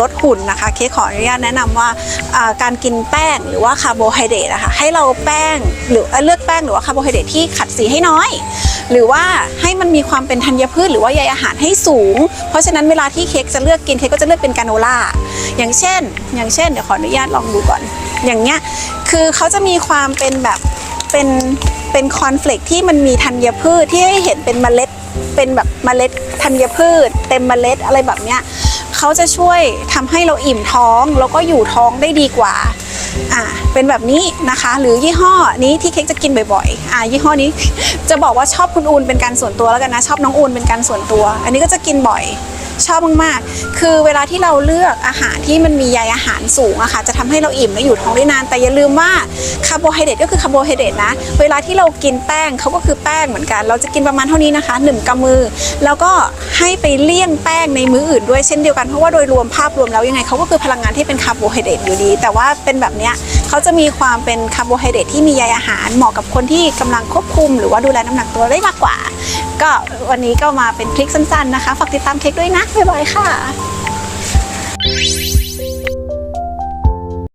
ลดหุ่นนะคะเค้กขออนุญาตแนะนำว่าอ่าการกินแป้งหรือว่าคาร์โบไฮเดรตอะคะให้เราแป้งหรือเลือกแป้งหรือว่าคาร์โบไฮเดรตที่ขัดสีให้น้อย หรือว่าให้มันมีความเป็นธัญพืช หรือว่าใยอาหารให้สูง เพราะฉะนั้นเวลาที่เค้กจะเลือกกินเค้กก็จะเลือกเป็นกราโนล่าอย่างเช่น อย่างเช่นเดี๋ยวขออนุญาตลองดูก่อน อย่างเงี้ยคือเขาจะมีความเป็นแบบเป็นเป็นคอนเฟลกที่มันมีธัญพืชที่ให้เห็นเป็นเมล็ดเป็นแบบเมล็ดธัญพืช เต็มเมล็ดอะไรแบบเนี้ย เขาจะช่วยทำให้เราอิ่มท้องแล้วก็อยู่ท้องได้ดีกว่าอ่าเป็นแบบนี้นะคะ หรือยี่ห้อนี้ที่เค้กจะกินบ่อยๆอ่ายี่ห้อนี้จะบอกว่าชอบคุณอูนเป็นการส่วนตัวแล้วกันนะชอบน้องอูนเป็นการส่วนตัว อันนี้ก็จะกินบ่อย ชอบมากๆ คือเวลาที่เราเลือกอาหารที่มันมีใยอาหารสูงอะค่ะ จะทำให้เราอิ่มและอยู่ท้องได้นาน แต่อย่าลืมว่าคาร์โบไฮเดรตก็คือคาร์โบไฮเดรตนะ เวลาที่เรากินแป้งเขาก็คือแป้งเหมือนกัน เราจะกินประมาณเท่านี้นะคะหนึ่งกำมือ แล้วก็ให้ไปเลี่ยงแป้งในมื้ออื่นด้วยเช่นเดียวกัน เพราะว่าโดยรวมภาพรวมแล้วยังไงเขาก็คือพลังงานที่เป็นคาร์โบไฮเดรตอยู่ดี แต่ว่าเป็นแบบเนี้ยเขาจะมีความเป็นคาร์โบไฮเดรตที่มีใยอาหารเหมาะกับคนที่กำลังควบคุม หรือว่าดูแลน้ำหนักตัวได้มากกว่า ก็วันนี้ก็มาเป็นคลิปสั้นๆนะคะ ฝากติดตามเค้กด้วยนะ บ๊ายบายค่ะ